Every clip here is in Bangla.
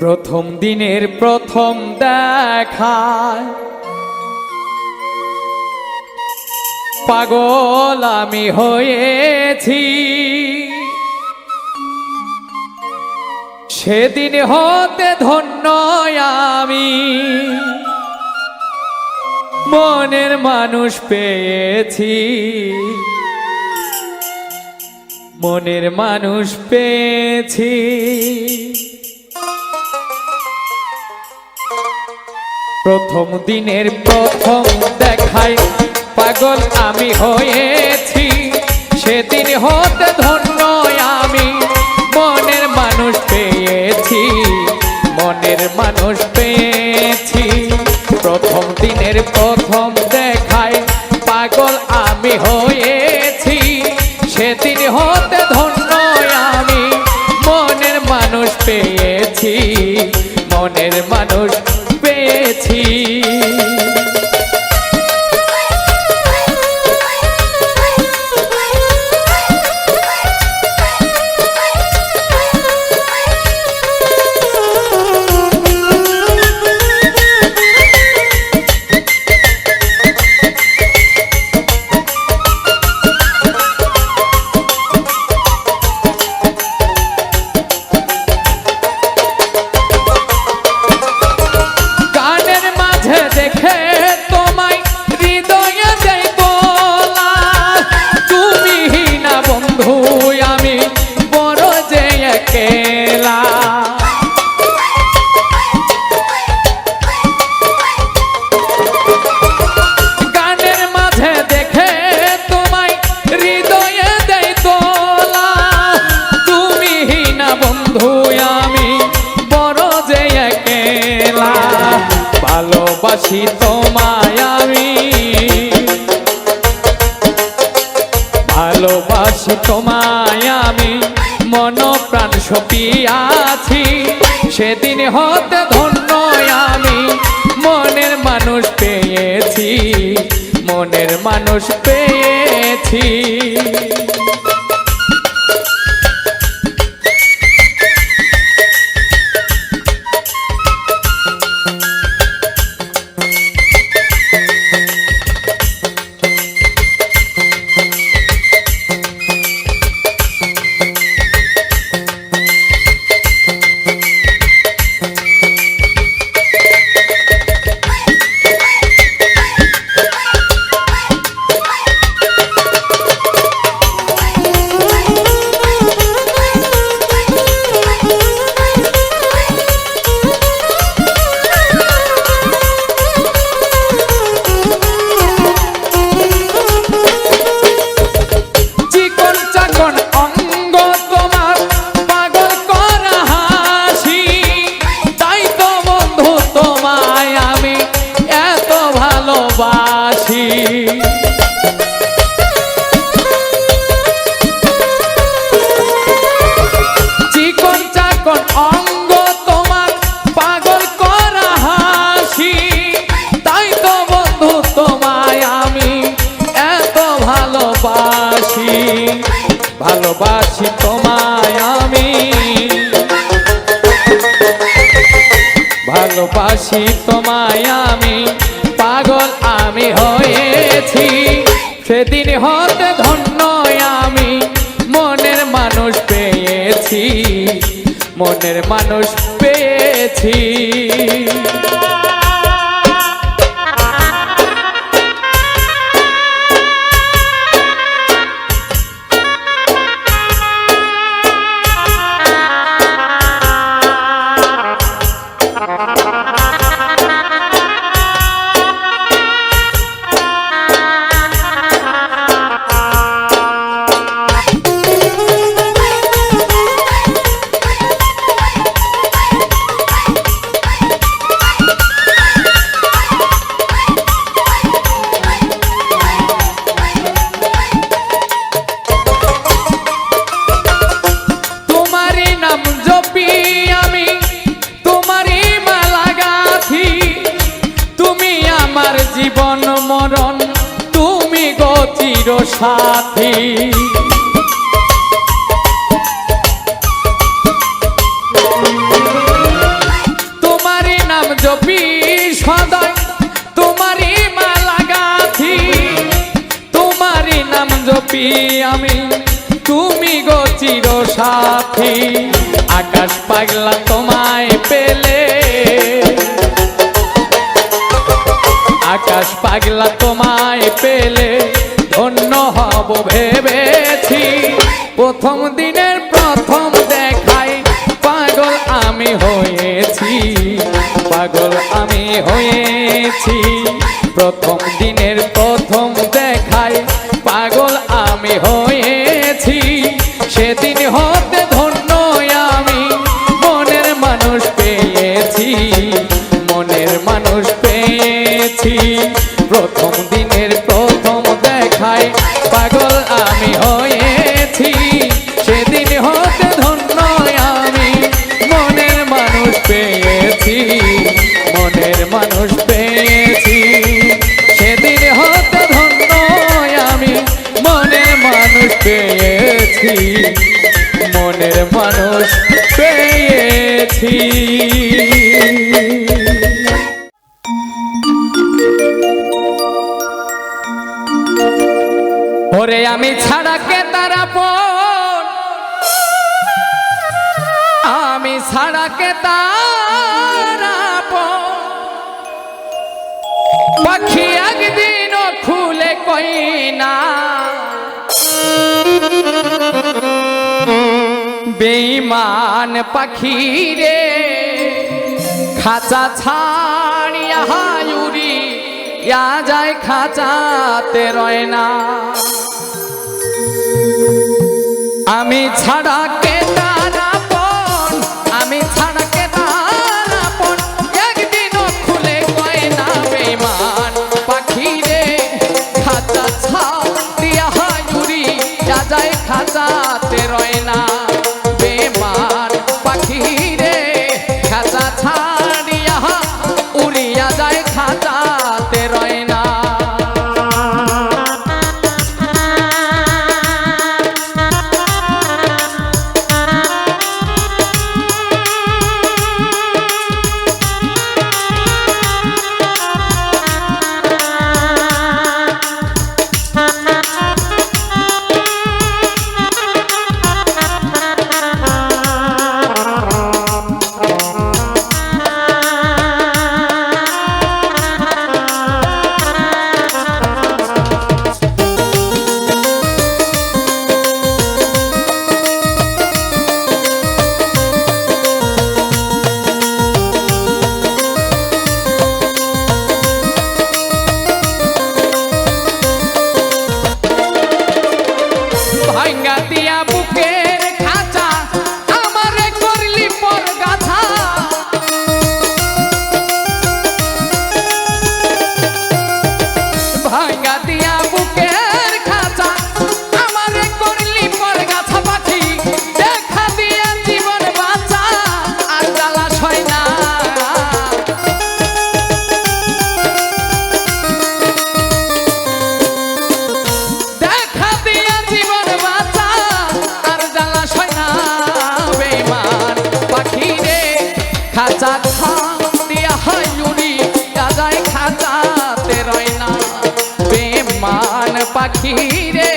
প্রথম দিনের প্রথম দেখায়। পাগল আমি হয়েছি। সেদিন হতে ধন্য আমি। মনের মানুষ পেয়েছি। মনের মানুষ পেয়েছি। প্রথম দিনের প্রথম দেখায় পাগল আমি হয়েছি। সেদিন হতে ধন্য আমি। মনের মানুষ পেয়েছি। মনের মানুষ পেয়েছি। প্রথম দিনের প্রথম দেখায় পাগল আমি হয়েছি ভালোবাসি তোমায় আমি। ভালোবাসি তোমায় আমি। মন প্রাণ সপিয়াছি সেদিন হতে ধন্য আমি। মনের মানুষ পেয়েছি। মনের মানুষ ভালোবাসি তোমায় আমি, পাগল আমি হয়েছি। সেদিন হতে ধন্য আমি, মনের মানুষ পেয়েছি, মনের মানুষ পেয়েছি। আকাশ পাগলা তোমায় পেলে। আকাশ পাগলা তোমায় পেলে, ধন্য হব ভেবেছি। প্রথম দিনের প্রথম দেখায় পাগল আমি হয়েছি, পাগল আমি হয়েছি। প্রথম দিনের প্রথম দিনের প্রথম দেখায়, পাগল আমি হয়েছি। সেদিন হতে ধন্য আমি, মনের মানুষ পেয়েছি, মনের মানুষ পেয়েছি। সেদিন হতে ধন্য আমি, মনের মানুষ পেয়েছি, মনের মানুষ পেয়েছি। ওরে আমি ছাড়া কে তারা পন আমি ছাড়া কে তারা পাখি একদিন খুলে কই না। বেইমান পাখি রে, খাঁচা ছাড়িয়া হায়ুরি যায় খাঁচাতে রয় না। আমি ছাড়া তীরে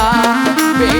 খাঁচাতে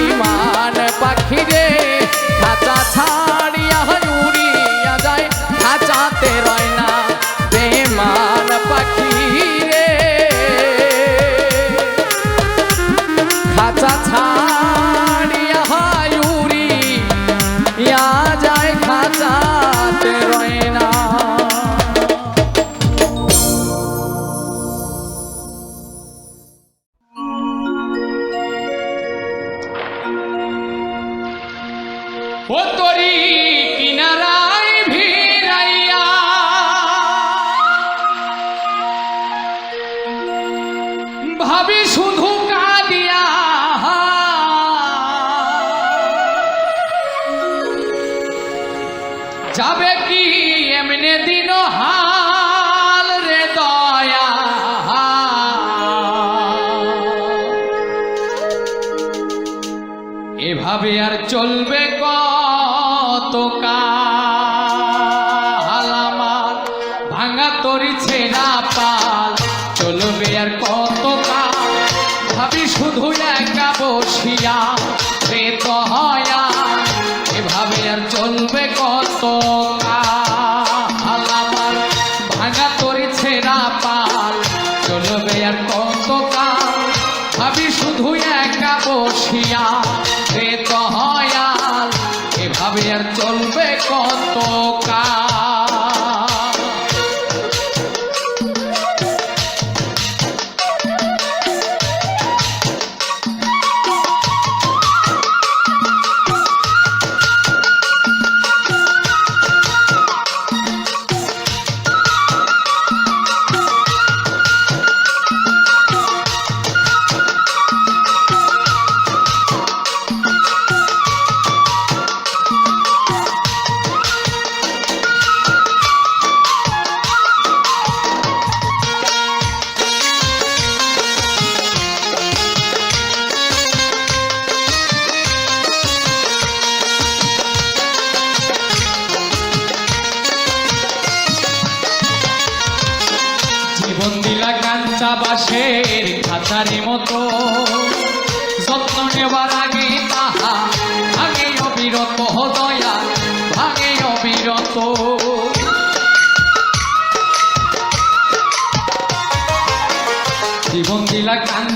no how.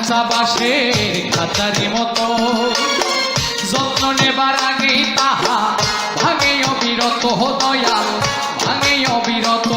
কাঁচা বাসে খাঁচারি মতো। যত্ন নেবার আগে তাহা ভাঙে অবিরত দয়াল ভাঙে অবিরত।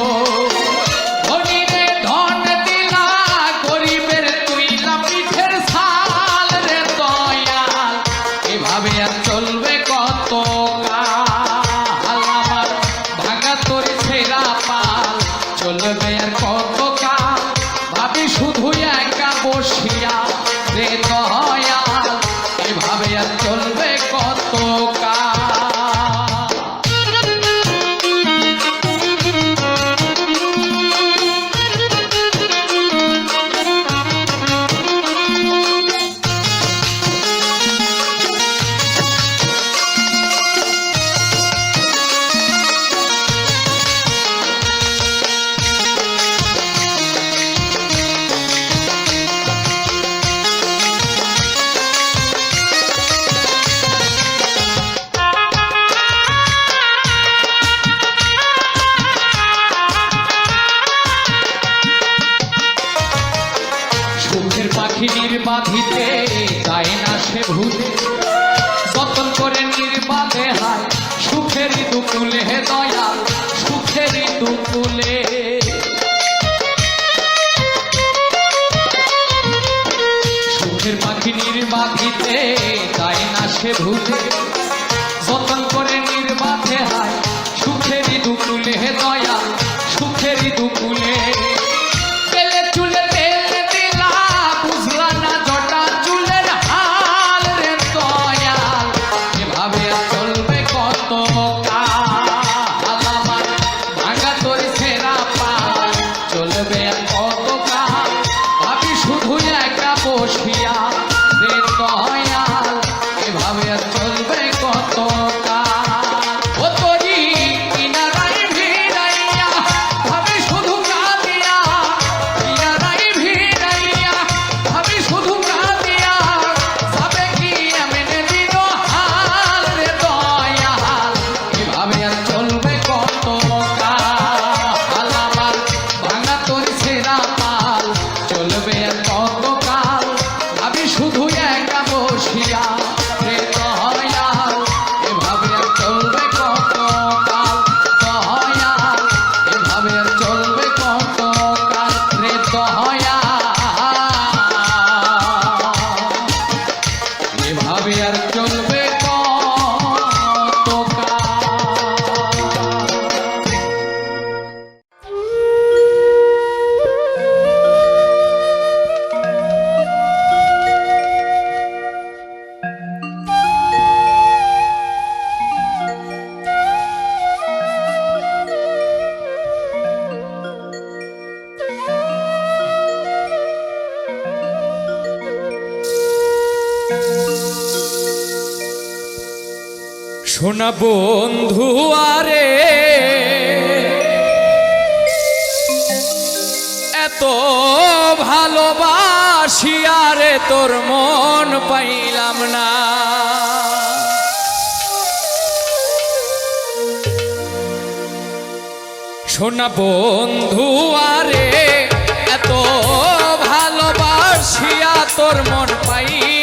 বসিয়া ভালোবাসিয়ারে তোর মন পাইলাম না। শোনা বন্ধু আরে এত ভালোবাসিয়া তোর মন পাই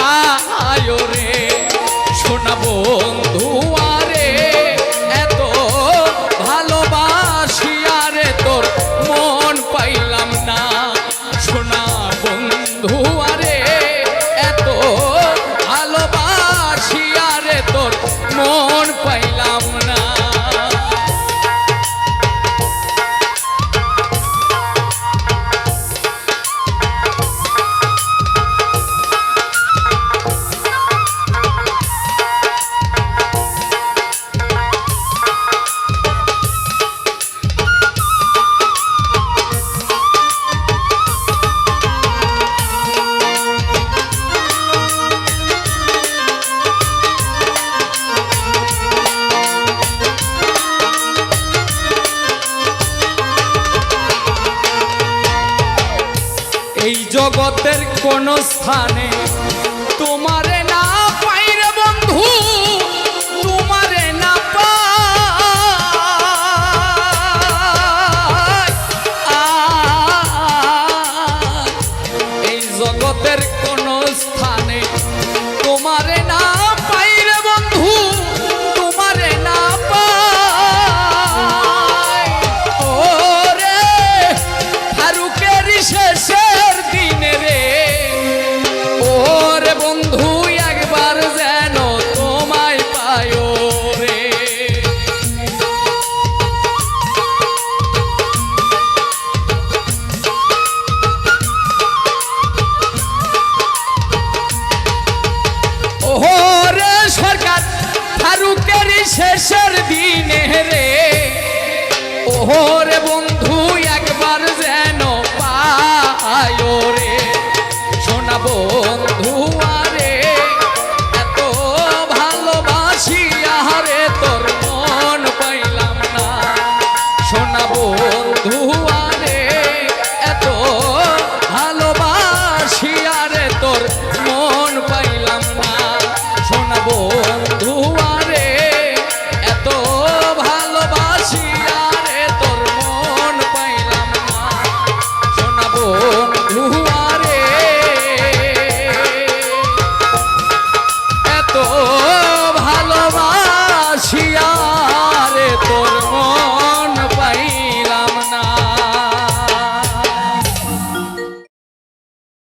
আয়রে কোন স্থানে